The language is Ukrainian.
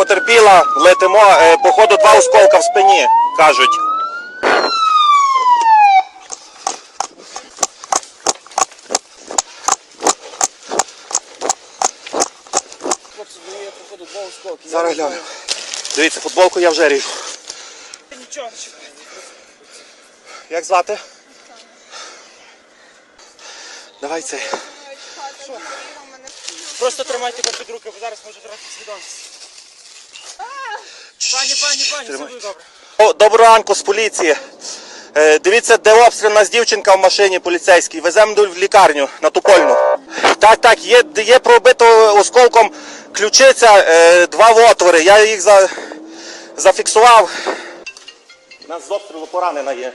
потерпіла, летимо, е, походу два осколка в спині, кажуть. Зараз гляну. Дивіться, футболку я вже ріжу. Нічого, чекай. Як звати? Давай цей. Просто тримайте під руки, бо зараз може трохи свідомість. Пані, пані, пані, все буде добре. О, Доброго ранку з поліції. Е, Дивіться, де обстріл, нас дівчинка в машині поліцейській. Веземо в лікарню на Тупольну. Так, так, є, є пробито осколком ключиця, е, два отвори. Я їх за, зафіксував. У нас з обстрілу поранена є.